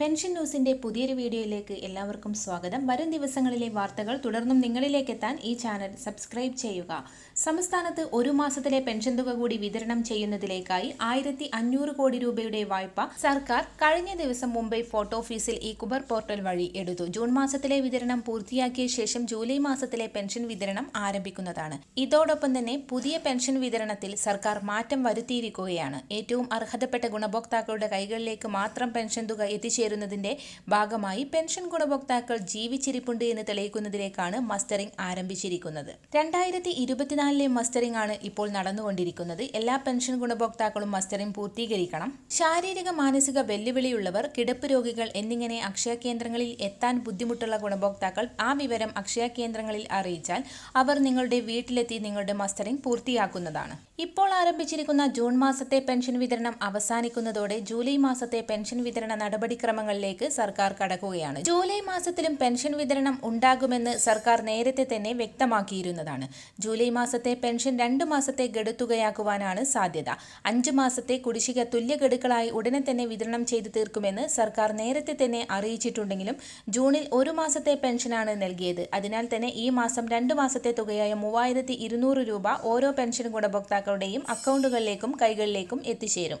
Pension ന്യൂസിന്റെ പുതിയൊരു വീഡിയോയിലേക്ക് എല്ലാവർക്കും സ്വാഗതം. വരും ദിവസങ്ങളിലെ വാർത്തകൾ തുടർന്നും നിങ്ങളിലേക്ക് എത്താൻ ഈ ചാനൽ സബ്സ്ക്രൈബ് ചെയ്യുക. സംസ്ഥാനത്ത് ഒരു മാസത്തിലെ പെൻഷൻ തുക കൂടി വിതരണം ചെയ്യുന്നതിലേക്കായി ആയിരത്തി അഞ്ഞൂറ് കോടി രൂപയുടെ വായ്പ സർക്കാർ കഴിഞ്ഞ ദിവസം മുംബൈ ഫോട്ടോ ഓഫീസിൽ ഈ കുബർ പോർട്ടൽ വഴി എടുത്തു. ജൂൺ മാസത്തിലെ വിതരണം പൂർത്തിയാക്കിയ ശേഷം ജൂലൈ മാസത്തിലെ പെൻഷൻ വിതരണം ആരംഭിക്കുന്നതാണ്. ഇതോടൊപ്പം തന്നെ പുതിയ പെൻഷൻ വിതരണത്തിൽ സർക്കാർ മാറ്റം വരുത്തിയിരിക്കുകയാണ്. ഏറ്റവും അർഹതപ്പെട്ട ഗുണഭോക്താക്കളുടെ കൈകളിലേക്ക് മാത്രം പെൻഷൻ തുക എത്തിച്ചേരുന്നതിന്റെ ഭാഗമായി പെൻഷൻ ഗുണഭോക്താക്കൾ ജീവിച്ചിരിപ്പുണ്ട് എന്ന് തെളിയിക്കുന്നതിലേക്കാണ് മസ്റ്ററിംഗ് ആരംഭിച്ചിരിക്കുന്നത്. രണ്ടായിരത്തി ഇരുപത്തിനാലിലെ മസ്റ്ററിംഗ് ആണ് ഇപ്പോൾ നടന്നുകൊണ്ടിരിക്കുന്നത്. എല്ലാ പെൻഷൻ ഗുണഭോക്താക്കളും മസ്റ്ററിംഗ് പൂർത്തീകരിക്കണം. ശാരീരിക മാനസിക വെല്ലുവിളിയുള്ളവർ കിടപ്പ് രോഗികൾ എന്നിങ്ങനെ അക്ഷയ കേന്ദ്രങ്ങളിൽ എത്താൻ ബുദ്ധിമുട്ടുള്ള ഗുണഭോക്താക്കൾ ആ വിവരം അക്ഷയ കേന്ദ്രങ്ങളിൽ അറിയിച്ചാൽ അവർ നിങ്ങളുടെ വീട്ടിലെത്തി നിങ്ങളുടെ മസ്റ്ററിംഗ് പൂർത്തിയാക്കുന്നതാണ്. ഇപ്പോൾ ആരംഭിച്ചിരിക്കുന്ന ജൂൺ മാസത്തെ പെൻഷൻ വിതരണം അവസാനിക്കുന്നതോടെ ജൂലൈ മാസത്തെ പെൻഷൻ വിതരണ നടപടിക്രമങ്ങളിലേക്ക് സർക്കാർ കടക്കുകയാണ്. ജൂലൈ മാസത്തിലും പെൻഷൻ വിതരണം ഉണ്ടാകുമെന്ന് സർക്കാർ നേരത്തെ തന്നെ വ്യക്തമാക്കിയിരുന്നതാണ്. ജൂലൈ മാസത്തെ പെൻഷൻ രണ്ട് മാസത്തെ ഗഡുത്തുകയാക്കുവാനാണ് സാധ്യത. അഞ്ച് മാസത്തെ കുടിശ്ശിക തുല്യ ഗഡുക്കളായി ഉടനെ തന്നെ വിതരണം ചെയ്തു തീർക്കുമെന്ന് സർക്കാർ നേരത്തെ തന്നെ അറിയിച്ചിട്ടുണ്ടെങ്കിലും ജൂണിൽ ഒരു മാസത്തെ പെൻഷനാണ് നൽകിയത്. അതിനാൽ തന്നെ ഈ മാസം രണ്ട് മാസത്തെ തുകയായ മൂവായിരത്തി രൂപ ഓരോ പെൻഷൻ ഗുണഭോക്താക്കളുടെയും അക്കൗണ്ടുകളിലേക്കും കൈകളിലേക്കും എത്തിച്ചേരും.